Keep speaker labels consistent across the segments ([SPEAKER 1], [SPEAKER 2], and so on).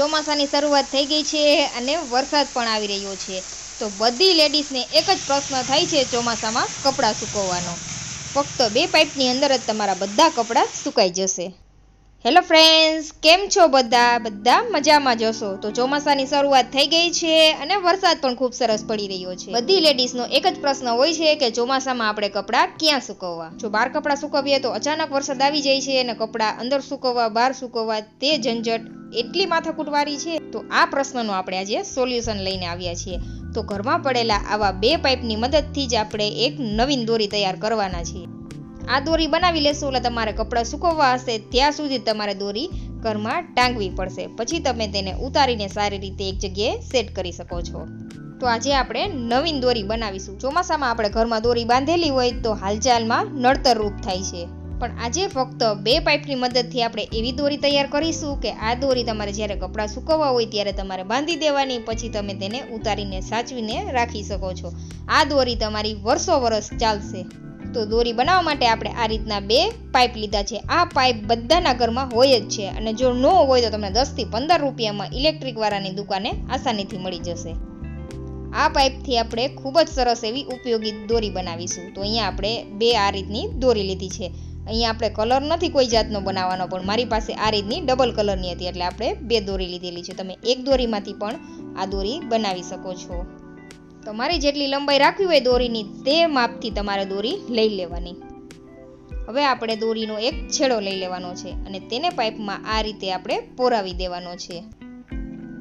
[SPEAKER 1] ચોમાસાની શરૂઆત થઈ ગઈ છે અને વરસાદ પણ આવી રહ્યો છે. તો બધી લેડીઝને એક જ પ્રશ્ન થાય છે ચોમાસામાં કપડાં સૂકવવાનો. ફક્ત બે પાઇપની અંદર જ તમારા બધા કપડાં સુકાઈ જશે. હેલો ફ્રેન્ડ્સ કેમ છો બધા? બધા મજામાં જશો તો ચોમાસાની શરૂઆત થઈ ગઈ છે અને વરસાદ પણ ખૂબ સરસ પડી રહ્યો છે. બધી લેડીઝનો એક જ પ્રશ્ન હોય છે કે ચોમાસામાં આપણે કપડાં ક્યાં સુકવવા? જો બહાર કપડાં સુકવીએ તો અચાનક વરસાદ આવી જાય છે અને કપડાં અંદર સુકવવા, બહાર સુકવવા તે ઝંઝટ એટલી માથાકૂટવાળી છે. તો આ પ્રશ્નનો આપણે આજે સોલ્યુશન લઈને આવ્યા છીએ. તો ઘરમાં પડેલા આવા બે પાઇપની મદદથી જ આપણે એક નવીન દોરી તૈયાર કરવાના છીએ. આ દોરી બનાવી લેશો એટલે તમારે કપડાં સુકવવા હશે. ત્યાં સુધી તમારે દોરી ઘરમાં ટાંગવી પડશે. પછી તમે તેને ઉતારીને સારી રીતે એક જગ્યાએ સેટ કરી શકો છો. તો આજે આપણે નવીન દોરી બનાવીશું. ચોમાસામાં આપણે ઘરમાં દોરી બાંધેલી હોય તો હાલચાલમાં નડતર રૂપ થાય છે. પણ આજે ફક્ત બે પાઇપની મદદથી આપણે એવી દોરી તૈયાર કરીશું કે આ દોરી તમારે જ્યારે કપડાં સુકવવા હોય ત્યારે તમારે બાંધી દેવાની, પછી તમે તેને ઉતારીને સાચવીને રાખી શકો છો. આ દોરી તમારી વર્ષો વર્ષ ચાલશે. તો દોરી બનાવવા માટે આપણે આ રીતના બે પાઇપ લીધા છે. આ પાઇપ બધાના ઘરમાં હોય જ છે અને જો ન હોય તો તમને દસથી પંદર રૂપિયામાં ઇલેક્ટ્રિક વાળાની દુકાને આસાનીથી મળી જશે. આ પાઇપથી આપણે ખૂબ જ સરસ એવી ઉપયોગી દોરી બનાવીશું. તો અહીંયા આપણે બે આ રીતની દોરી લીધી છે. અહીંયા આપણે કલર નથી કોઈ જાતનો બનાવવાનો, પણ મારી પાસે આ રીતની ડબલ કલરની હતી, એટલે આપણે બે દોરી લીધેલી છે. તમે એક દોરીમાંથી પણ આ દોરી બનાવી શકો છો. તમારી જેટલી લંબાઈ રાખવી હોય દોરીની, તે માપથી તમારે દોરી લઈ લેવાની. હવે આપણે દોરીનો એક છેડો લઈ લેવાનો છે અને તેને પાઇપમાં આ રીતે આપણે પોરાવી દેવાનો છે.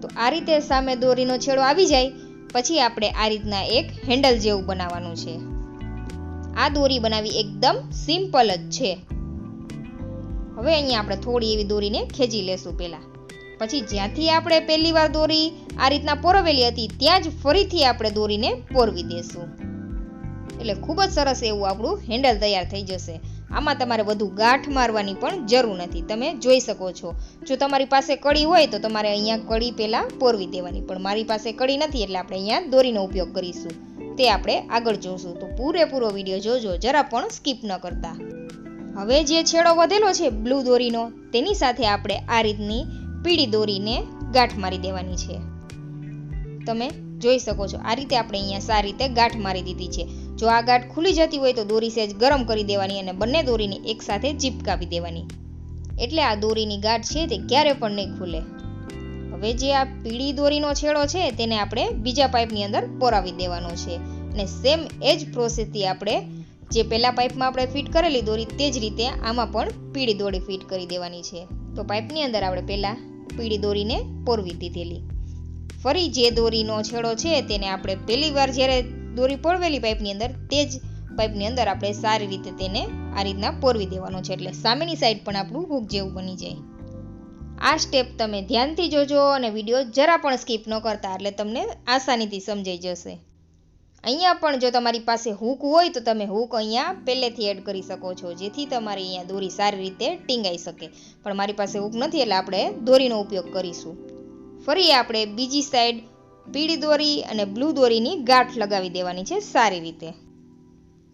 [SPEAKER 1] તો આ રીતે સામે દોરીનો છેડો આવી જાય, પછી આપણે આ રીતના એક હેન્ડલ જેવું બનાવવાનું છે. આ દોરી બનાવી એકદમ સિમ્પલ જ છે. હવે અહીંયા આપણે થોડી એવી દોરીને ખેંચી લેશું પહેલા. પછી જ્યાંથી આપણે પહેલી વાર દોરી, આ રીતના પોરવેલી હતી, ત્યાં જ ફરીથી આપણે દોરીને પોરવી દેશું. એટલે ખૂબ જ સરસ એવું આપણું હેન્ડલ તૈયાર થઈ જશે. આમાં તમારે વધુ ગાંઠ મારવાની પણ જરૂર નથી. તમે જોઈ શકો છો. જો તમારી પાસે કડી હોય તો તમારે અહીંયા કડી પહેલાં પોરવી દેવાની. પણ મારી પાસે કડી નથી એટલે આપણે અહીંયા દોરીનો ઉપયોગ કરીશું. તે આપણે આગળ જોશું. તો પૂરેપૂરો વીડિયો જોજો. જરા પણ સ્કીપ ન કરતા. હવે જે છેડો વધેલો છે બ્લુ દોરીનો, તેની સાથે આપણે આ રીતની પીળી દોરીને ગાંઠ મારી દેવાની છે. તમે જોઈ શકો છો, આ રીતે આપણે અહીંયા સારી રીતે ગાંઠ મારી દીધી છે. જો આ ગાંઠ ખુલી જતી હોય તો દોરી સહેજ ગરમ કરી દેવાની અને બંને દોરીને એકસાથે ચીપકાવી દેવાની. એટલે આ દોરીની ગાંઠ છે તે ક્યારે પણ નહીં ખુલે. હવે જે આ પીળી દોરીનો છેડો છે તેને આપણે બીજા પાઇપની અંદર પોરાવી દેવાનો છે. અને સેમ એ જ પ્રોસેસથી આપણે જે પહેલા પાઇપમાં આપણે ફિટ કરેલી દોરી તે જ રીતે આમાં પણ પીળી દોરી ફિટ કરી દેવાની છે. તો પાઇપની અંદર આપણે પહેલાં પીળી દોરીને પોરવી દીધેલી. ફરી જે દોરીનો છેડો છે તેને આપણે પહેલી વાર જ્યારે દોરી પોરવેલી પાઇપની અંદર, તે જ પાઇપની અંદર આપણે સારી રીતે તેને આ રીતના પોરવી દેવાનો છે. એટલે સામેની સાઈડ પણ આપણું હૂક જેવું બની જાય. આ સ્ટેપ તમે ધ્યાનથી જોજો અને વીડિયો જરા પણ સ્કીપ ન કરતા એટલે તમને આસાનીથી સમજાઈ જશે. અહીંયા પણ જો તમારી પાસે હૂક હોય તો તમે હૂક અહીંયા પહેલેથી એડ કરી શકો છો, જેથી તમારી અહીંયા દોરી સારી રીતે ટીંગાઈ શકે. પણ મારી પાસે હૂક નથી એટલે આપણે દોરીનો ઉપયોગ કરીશું. ફરી આપણે બીજી સાઈડ પીળી દોરી અને બ્લુ દોરીની ગાંઠ લગાવી દેવાની છે સારી રીતે.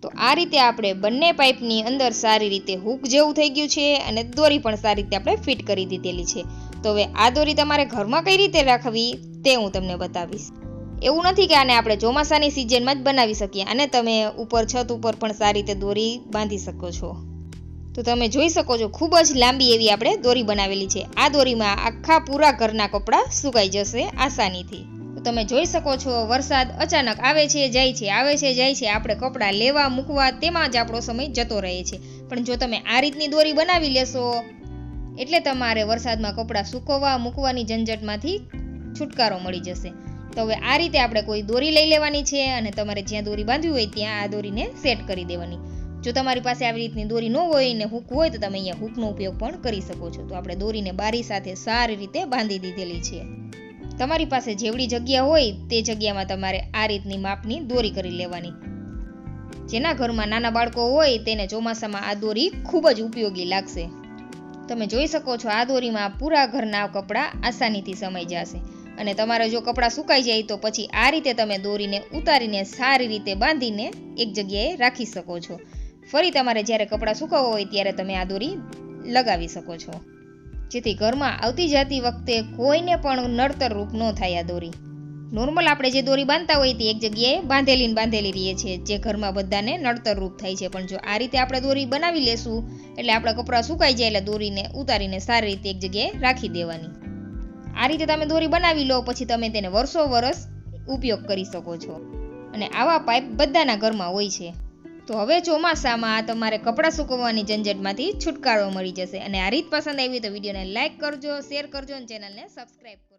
[SPEAKER 1] તો આ રીતે આપણે બંને પાઇપની અંદર સારી રીતે હૂક જેવું થઈ ગયું છે અને દોરી પણ સારી રીતે આપણે ફિટ કરી દીધેલી છે. તો હવે આ દોરી તમારે ઘરમાં કઈ રીતે રાખવી તે હું તમને બતાવીશ. એવું નથી કે આને આપણે ચોમાસાની સિઝનમાં જ બનાવી શકીએ અને તમે ઉપર છત ઉપર પણ સારી રીતે દોરી બાંધી શકો છો. તો તમે જોઈ શકો છો, ખૂબ જ લાંબી એવી આપણે દોરી બનાવેલી છે. આ દોરીમાં આખા પૂરા ઘરના કપડાં સુકાઈ જશે આસાનીથી. તમે જોઈ શકો છો, વરસાદ અચાનક આવે છે, જાય છે, આવે છે, જાય છે. આપણે કપડાં લેવા, મૂકવા તેમાં જ આપણો સમય જતો રહે છે. પણ જો તમે આ રીતની દોરી બનાવી લેશો, એટલે તમારે વરસાદમાં કપડાં સૂકવવા, મૂકવાની ઝંઝટમાંથી છુટકારો મળી જશે. તો હવે આ રીતે આપણે કોઈ દોરી લઈ લેવાની છે અને તમારે જ્યાં દોરી બાંધવી હોય ત્યાં આ દોરીને સેટ કરી દેવાની. જો તમારી પાસે આવી રીતની દોરી ન હોય ને હૂક હોય તો તમે અહીંયા હૂકનો ઉપયોગ પણ કરી શકો છો. તો આપણે દોરીને બારી સાથે સારી રીતે બાંધી દીધેલી છે. તમારી પાસે જેવડી જગ્યા હોય તે જગ્યામાં તમારે આ રીતની માપની દોરી કરી લેવાની. જેના ઘરમાં નાના બાળકો હોય તેને ચોમાસામાં આ દોરી ખૂબ જ ઉપયોગી લાગશે. તમે જોઈ શકો છો આ દોરીમાં પૂરા ઘરના કપડાં આસાનીથી સમાઈ જશે. અને તમારે જો કપડાં સુકાઈ જાય તો પછી આ રીતે તમે દોરીને, ઉતારીને, સારી રીતે બાંધીને એક જગ્યાએ રાખી શકો છો. ફરી તમારે જ્યારે કપડાં સુકાવવા હોય ત્યારે તમે આ દોરી લગાવી શકો છો. જેથી ઘરમાં આવતી જતી વખતે કોઈને પણ નડતર રૂપ ન થાય આ દોરી. નોર્મલ આપણે જે દોરી બાંધતા હોય તે એક જગ્યાએ બાંધેલી બાંધેલી રહીએ છીએ. જે ઘરમાં બધાને નડતર રૂપ થાય છે. પણ જો આ રીતે આપણે દોરી બનાવી લેશું, એટલે આપણા કપડાં સુકાઈ જાય એટલે દોરીને, ઉતારીને સારી રીતે એક જગ્યાએ રાખી દેવાની. આ રીતે તમે દોરી બનાવી લો, પછી તમે તેને વર્ષો વર્ષ ઉપયોગ કરી શકો છો. અને આવા પાઇપ બધાના ઘરમાં હોય છે. તો હવે ચોમાસામાં તમારે કપડાં સુકવવાની ઝંઝટમાંથી છુટકારો મળી જશે. અને આ રીત પસંદ આવી તો વિડીયોને લાઇક કરજો, શેર કરજો અને ચેનલને સબસ્ક્રાઈબ કરજો.